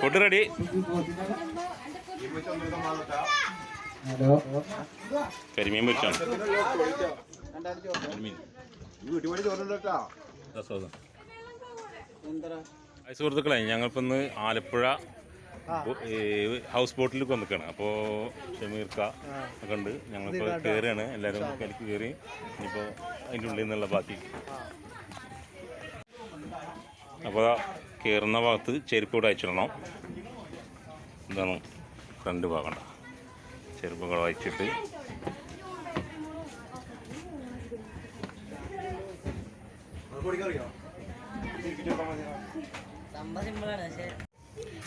Food ready hello കരിമീൻ പൊരിച്ചാണ് hi സുഹൃത്തുക്കളെ ഞങ്ങളിപ്പോൾ ഇന്ന് ആലപ്പുഴ ഹൗസ് ബോട്ടിലേക്ക് വന്നിക്കാണ്. അപ്പോൾ ഷമീർക്ക ഒക്കെ ഉണ്ട്. ഞങ്ങളിപ്പോൾ കയറുകയാണ് എല്ലാവരും കലിക്ക് കയറി ഇനിയിപ്പോൾ അതിന്റെ ഉള്ളിൽ നിന്നുള്ള ബാക്കി അപ്പോൾ കയറുന്ന ഭാഗത്ത് ചെരുപ്പ് ഇവിടെ അയച്ചിടണം. എന്താണ് ഫ്രണ്ട് ഭാഗം ചെരുപ്പുകൾ അയച്ചിട്ട്.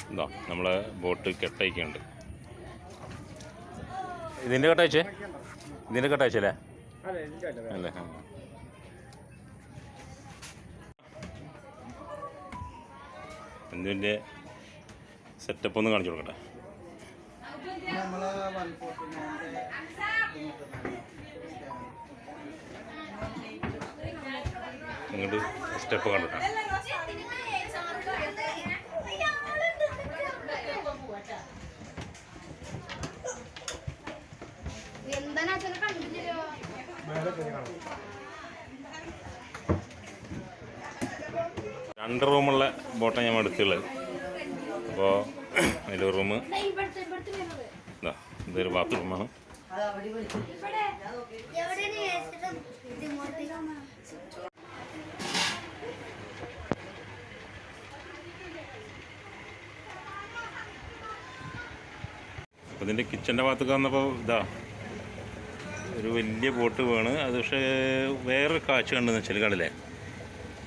എന്താ നമ്മളെ ബോട്ട് കെട്ടയക്കുന്നുണ്ട് ഇതിന്റെ കെട്ടയച്ചേ? ഇതിന്റെ കെട്ടയച്ചല്ലേ? അല്ലേ? ആ. എന്തിന്റെ സെറ്റപ്പ് ഒന്ന് കാണിച്ചു കൊടുക്കട്ടെ. ഇങ്ങോട്ട് സ്റ്റെപ്പ് കണ്ടിട്ടാ. എന്താണ് അച്ഛനെ കണ്ടില്ലല്ലോ രണ്ട് റൂമുള്ള ബോട്ടാണ് ഞാൻ എടുത്തുള്ളത് അപ്പോൾ അതിൽ റൂം ദേ ഇവിടുത്തെ ഇവിടുത്തെ വരുന്നത് ഇതാ ഇതൊരു ബാത്റൂമാണ് അപ്പോൾ ഇതിന്റെ കിച്ചന്റെ ഭാഗത്തൊക്കെ വന്നപ്പോൾ ഇതാ ഒരു വലിയ ബോട്ട് വേണം. അത് പക്ഷേ വേറൊരു കാഴ്ച കണ്ടെന്ന് വെച്ചാൽ കണ്ടില്ലേ?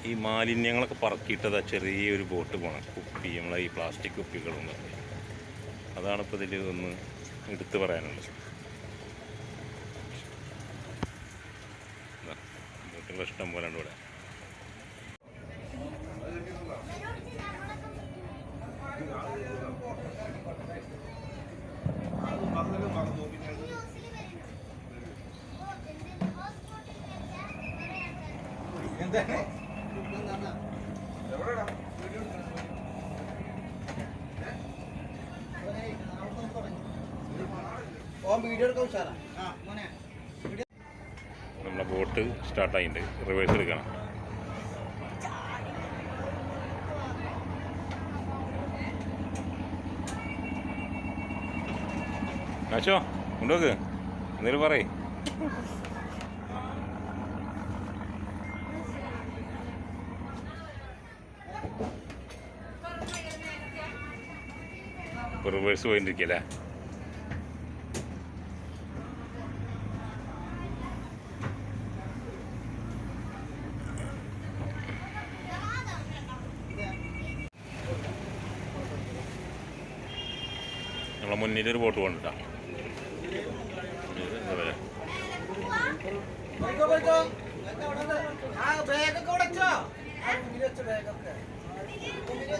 ഈ മാലിന്യങ്ങളൊക്കെ പറക്കിയിട്ടതാ ചെറിയൊരു ബോട്ട് പോകണം കുപ്പി നമ്മളെ ഈ പ്ലാസ്റ്റിക് കുപ്പികളൊന്നും. അതാണ് ഇപ്പോൾ ഇതിൽ ഒന്ന് എടുത്തു പറയാനുള്ളത്. ബോട്ടുകൾ ഇഷ്ടം പോലെ ഉണ്ട് ഇവിടെ. ഓൻ നമ്മളെ ബോട്ട് സ്റ്റാർട്ടായിട്ടുണ്ട് റിവേഴ്സ് എടുക്കണം. കാശോ കൊണ്ടുപോക്ക്. എന്തെങ്കിലും പറയ്. റിവേഴ്സ് പോയിട്ടിരിക്കല്ലേ? നമ്മളെ മുന്നിൽ ഒരു ബോട്ട് ഉണ്ട്. ആ ബാഗൊക്കെ ഇവിടെ ആ മുന്നിൽ വെച്ച ബാഗൊക്കെ മുന്നിൽ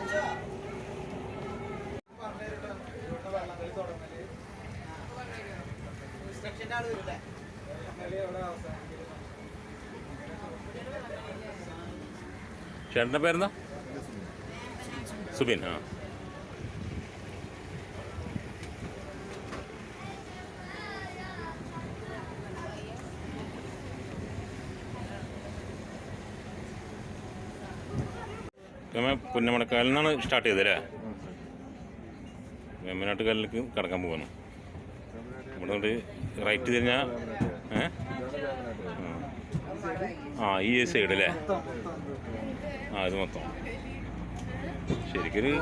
ചേട്ടന്റെ പേരെന്താ? സുബിൻ ആ. പുന്നമടക്കാലിൽ നിന്നാണ് സ്റ്റാർട്ട് ചെയ്തല്ലേ വേമ്പനാട്ടുകാലിലേക്ക് കടക്കാൻ പോകണം ഇവിടെ റൈറ്റ് തിരിഞ്ഞാൽ ആ ഈ സൈഡ് അല്ലേ ആ ഇത് മൊത്തം. ശരിക്കൊരു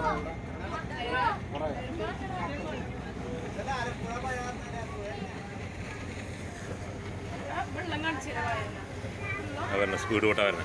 അവരുടെ സ്പീഡ് കൂട്ടാ വരണേ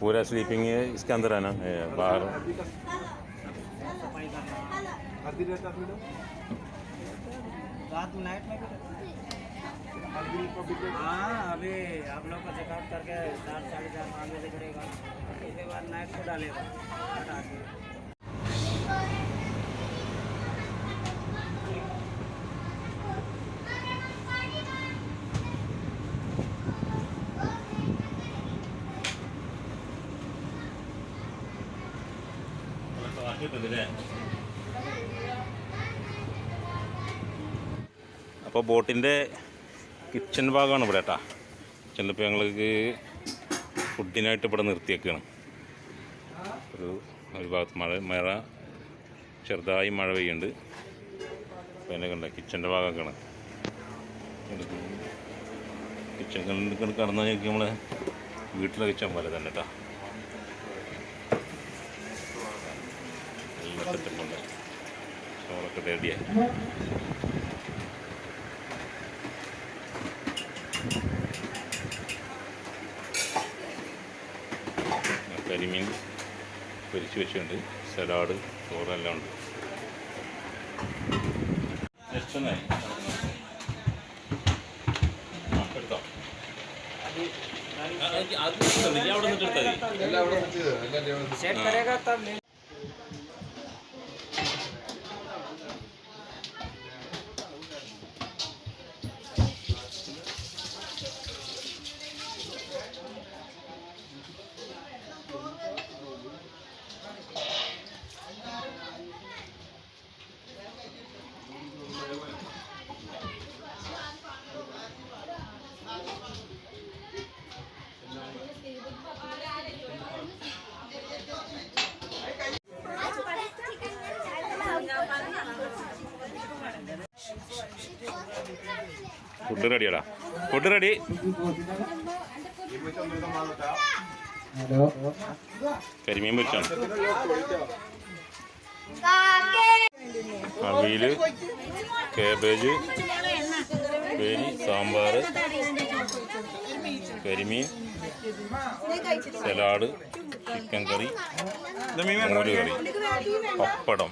पूरा स्लीपिंग है, इसके अंदर है ना बाहर हाँ, अभी आप लोग करके साढ़े चार पाँच बजे करेगा। बाद नाइट को डालेगा। അപ്പോൾ ബോട്ടിന്റെ കിച്ചൺ ഭാഗമാണ് ഇവിടെ കേട്ടാ കിച്ചണിലിപ്പോൾ ഞങ്ങൾക്ക് ഫുഡിനായിട്ട് ഇവിടെ നിർത്തിയേക്കാണ്. ഒരു ഒരു ഭാഗത്ത് മഴ മഴ ചെറുതായി മഴ പെയ്യുന്നുണ്ട്. അപ്പോൾ എന്നെ കണ്ട കിച്ചന്റെ ഭാഗമൊക്കെയാണ്. കിച്ചൺ കണ്ടു കടന്നാൽ ഞങ്ങൾക്ക് നമ്മളെ വീട്ടിലെ കിച്ചൻ പോലെ തന്നെ കേട്ടോ സെറ്റപ്പുണ്ട് ചോറൊക്കെ റെഡിയായി കരിമീൻ പൊരിച്ച് വെച്ചിട്ടുണ്ട്. സലാഡ് ചോറെല്ലാം ഉണ്ട്. ആ, എടുത്തോ. അത് അവിടെ നിന്നിട്ട് എടുത്താൽ മതി. ഫുഡ് റെഡിയാടാ. Food ready. കരിമീൻ പൊരിച്ചാണ്. അവിയിൽ കേബേജ് പേരി സാമ്പാർ കരിമീൻ സലാഡ് ചിക്കൻ കറി മോര് കറി പപ്പടം.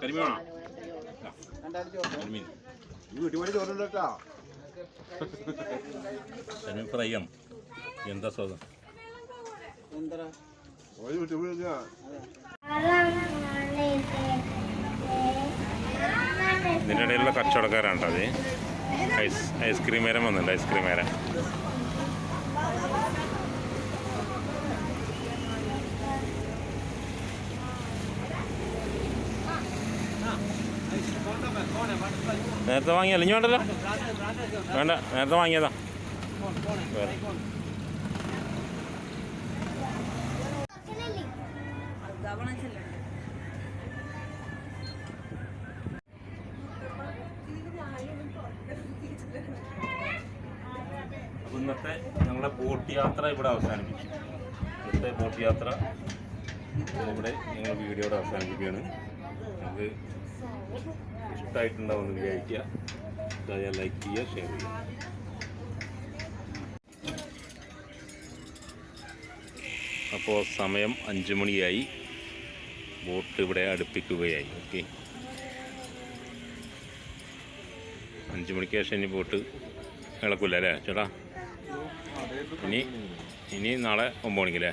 കരിമീൻ വേണോ? കരിമീൻ. കരിമീൻ ഫ്രൈ എന്താ സ്വാദം? ഇതിന്റെ ഇടയിലുള്ള കച്ചവടക്കാരാണ് അത്. ഐസ് ഐസ്ക്രീം വരം വന്നിട്ടുണ്ട് ഐസ്ക്രീം വരം. നേരത്തെ വാങ്ങിയല്ലോ. ഇനി വേണ്ടല്ലോ? വേണ്ട നേരത്തെ വാങ്ങിയതാ. വേറെ. ഇന്നത്തെ ഞങ്ങളുടെ ബോട്ട് യാത്ര ഇവിടെ അവസാനിപ്പിച്ചു. ഇന്നത്തെ ബോട്ട് യാത്ര ഇവിടെ ഞങ്ങൾ വീഡിയോയുടെ അവസാനിപ്പിക്കുകയാണ്. നമുക്ക് ഇഷ്ടമായിട്ടുണ്ടാവുമെന്ന് വിചാരിക്കുക. ഇതായാൽ ലൈക്ക് ചെയ്യുക ഷെയർ ചെയ്യുക. അപ്പോൾ സമയം അഞ്ച് മണിയായി. ബോട്ട് ഇവിടെ അടുപ്പിക്കുകയായി. ഓക്കെ അഞ്ച് മണിക്ക് ശേഷം ഇനി ബോട്ട് ഇളക്കില്ല അല്ലേ ചേട്ടാ? ഇനി ഇനി നാളെ ഒമ്പത് മണിക്ക്